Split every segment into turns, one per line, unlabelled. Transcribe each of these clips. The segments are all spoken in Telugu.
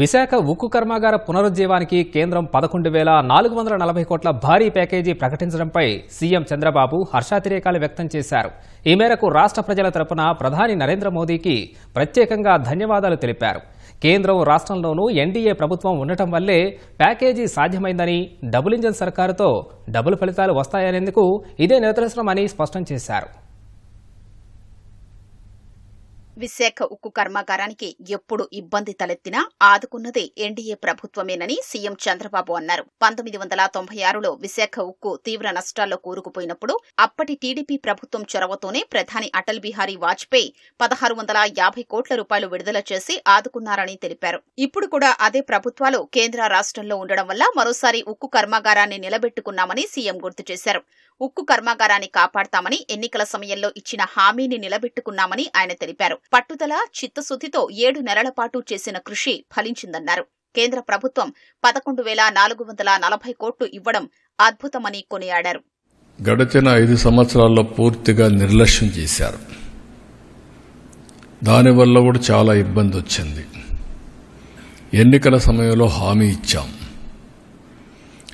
విశాఖ ఉక్కు కర్మాగార పునరుజ్జీవానికి కేంద్రం పదకొండు వేల నాలుగు వందల నలభై కోట్ల భారీ ప్యాకేజీ ప్రకటించడంపై సీఎం చంద్రబాబు హర్షాతిరేకాలు వ్యక్తం చేశారు. ఈ మేరకు రాష్ట్ర ప్రజల తరపున ప్రధాని నరేంద్ర మోదీకి ప్రత్యేకంగా ధన్యవాదాలు తెలిపారు. కేంద్రం రాష్ట్రంలోనూ ఎన్డీఏ ప్రభుత్వం ఉండటం వల్లే ప్యాకేజీ సాధ్యమైందని డబుల్ ఇంజన్ సర్కారుతో డబుల్ ఫలితాలు వస్తాయనేందుకు ఇదే నిదర్శనమని స్పష్టం చేశారు.
విశాఖ ఉక్కు కర్మాగారానికి ఎప్పుడు ఇబ్బంది తలెత్తినా ఆదుకున్నదే ఎన్డీఏ ప్రభుత్వమేనని సీఎం చంద్రబాబు అన్నారు. పంతొమ్మిది వందల తొంభై ఆరులో విశాఖ ఉక్కు తీవ్ర నష్టాల్లో కూరుకుపోయినప్పుడు అప్పటి టీడీపీ ప్రభుత్వం చొరవతోనే ప్రధాని అటల్ బిహారీ వాజ్పేయి పదహారు వందల యాభై కోట్ల రూపాయలు విడుదల చేసి ఆదుకున్నారని తెలిపారు. ఇప్పుడు కూడా అదే ప్రభుత్వాలు కేంద్ర రాష్ట్రంలో ఉండడం వల్ల మరోసారి ఉక్కు కర్మాగారాన్ని నిలబెట్టుకున్నామని సీఎం గుర్తు చేశారు. ఉక్కు కర్మాగారాన్ని కాపాడతామని ఎన్నికల సమయంలో ఇచ్చిన హామీని నిలబెట్టుకున్నామని ఆయన తెలిపారు. పట్టుదల చిత్తశుద్దితో ఏడు నెలల పాటు చేసిన కృషి ఫలించిందన్నారు. కేంద్ర ప్రభుత్వం పదకొండు వేల నాలుగు వందల నలభై కోట్లు ఇవ్వడం అద్భుతమని కొనియాడారు.
గడిచిన ఐదు సంవత్సరాల్లో పూర్తిగా నిర్లక్ష్యం చేశారు. దానివల్ల కూడా చాలా ఇబ్బంది వచ్చింది. ఎన్నికల సమయంలో హామీ ఇచ్చాం.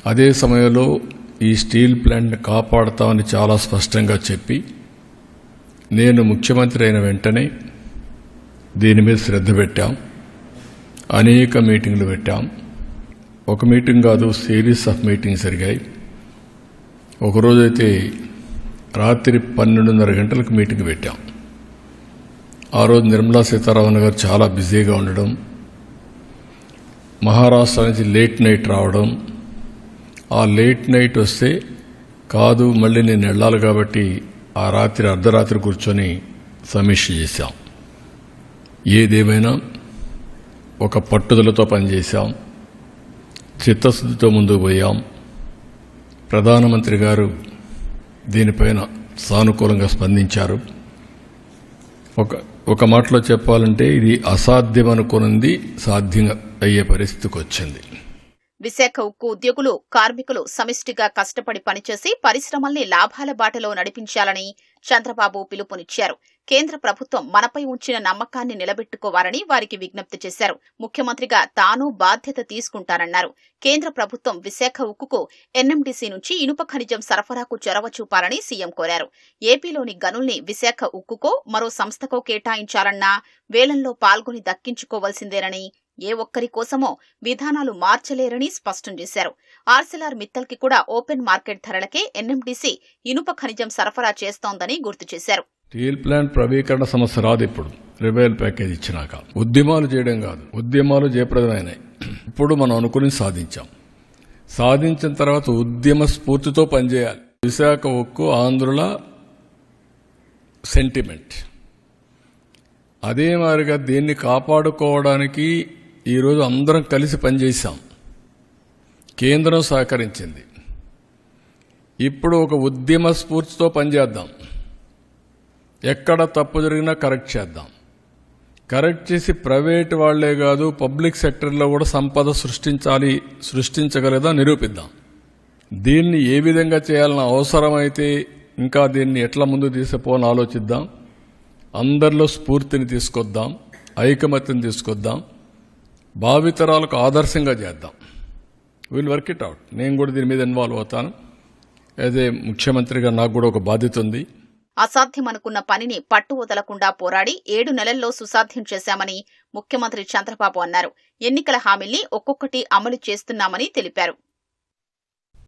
అదే సమయంలో ఈ స్టీల్ ప్లాంట్ని కాపాడతామని చాలా స్పష్టంగా చెప్పి నేను ముఖ్యమంత్రి అయిన వెంటనే దీని మీద శ్రద్ధ పెట్టాం. అనేక మీటింగ్లు పెట్టాం. ఒక మీటింగ్ కాదు సిరీస్ ఆఫ్ మీటింగ్స్ జరిగాయి. ఒకరోజైతే రాత్రి పన్నెండున్నర గంటలకు మీటింగ్ పెట్టాం. ఆ రోజు నిర్మలా సీతారామన్ గారు చాలా బిజీగా ఉండడం మహారాష్ట్ర నుంచి లేట్ నైట్ రావడం. ఆ లేట్ నైట్ వస్తే కాదు మళ్ళీ నేను వెళ్ళాలి కాబట్టి ఆ రాత్రి అర్ధరాత్రి కూర్చొని సమీక్ష చేశాం. ఏదేమైనా ఒక పట్టుదలతో పనిచేశాం. చిత్తశుద్ధితో ముందుకు పోయాం. ప్రధానమంత్రి గారు దీనిపైన సానుకూలంగా స్పందించారు. ఒక ఒక మాటలో చెప్పాలంటే ఇది అసాధ్యం అనుకున్నది సాధ్యం అయ్యే పరిస్థితికి వచ్చింది.
విశాఖ ఉక్కు ఉద్యోగులు కార్మికులు సమిష్టిగా కష్టపడి పనిచేసి పరిశ్రమల్ని లాభాల బాటలో నడిపించాలని చంద్రబాబు పిలుపునిచ్చారు. కేంద్ర ప్రభుత్వం మనపై ఉంచిన నమ్మకాన్ని నిలబెట్టుకోవాలని వారికి విజ్ఞప్తి చేశారు. ముఖ్యమంత్రిగా తాను బాధ్యత తీసుకుంటానన్నారు. కేంద్ర ప్రభుత్వం విశాఖ ఉక్కుకు ఎన్ఎండిసి నుంచి ఇనుప ఖనిజం సరఫరాకు చొరవ చూపాలని సీఎం కోరారు. ఏపీలోని గనుల్ని విశాఖ ఉక్కుకో మరో సంస్థకో కేటాయించాలన్నా వేలంలో పాల్గొని దక్కించుకోవాల్సిందేనని ఏ ఒక్కరి కోసమో విధానాలు మార్చలేరని స్పష్టం చేశారు. ఆర్సెలార్ మిత్తల్కి కూడా ఓపెన్ మార్కెట్ ధరలకే ఎన్ఎండిసి ఇనుప ఖనిజం సరఫరా చేస్తోందని గుర్తు చేశారు.
స్టీల్ ప్లాంట్ ప్రవీకరణ సమస్య రాదు ఇప్పుడు. రివైల్ ప్యాకేజ్ ఇచ్చినాక. ఉద్యమాలు చేయడం కాదు. ఉద్యమాలు జయప్రదమైనాయి. ఇప్పుడు మనం అనుకుని సాధించాం. సాధించిన తర్వాత ఉద్యమ స్ఫూర్తితో పనిచేయాలి. విశాఖ ఉక్కు ఆంధ్రుల సెంటిమెంట్ అదే మాదిరిగా దీన్ని కాపాడుకోవడానికి ఈరోజు అందరం కలిసి పనిచేశాం. కేంద్రం సహకరించింది. ఇప్పుడు ఒక ఉద్యమ స్ఫూర్తితో పనిచేద్దాం. ఎక్కడ తప్పు జరిగినా కరెక్ట్ చేద్దాం. కరెక్ట్ చేసి ప్రైవేట్ వాళ్ళే కాదు పబ్లిక్ సెక్టర్లో కూడా సంపద సృష్టించాలి సృష్టించగలదా నిరూపిద్దాం. దీన్ని ఏ విధంగా చేయాలన్న అవసరమైతే ఇంకా దీన్ని ఎట్లా ముందు తీసుకుపోని ఆలోచిద్దాం. అందరిలో స్ఫూర్తిని తీసుకొద్దాం ఐకమత్యం తీసుకొద్దాం భావితరాలకు ఆదర్శంగా చేద్దాం. విల్ వర్క్ ఇట్ అవుట్ నేను కూడా దీని మీద ఇన్వాల్వ్ అవుతాను. అదే ముఖ్యమంత్రిగా నాకు కూడా ఒక బాధ్యత ఉంది.
అసాధ్యమనుకున్న పనిని పట్టు వదలకుండా పోరాడి ఏడు నెలల్లో సుసాధ్యం చేశామని ముఖ్యమంత్రి చంద్రబాబు అన్నారు. ఎన్నికల హామీల్ని ఒక్కొక్కటి అమలు చేస్తున్నామని తెలిపారు.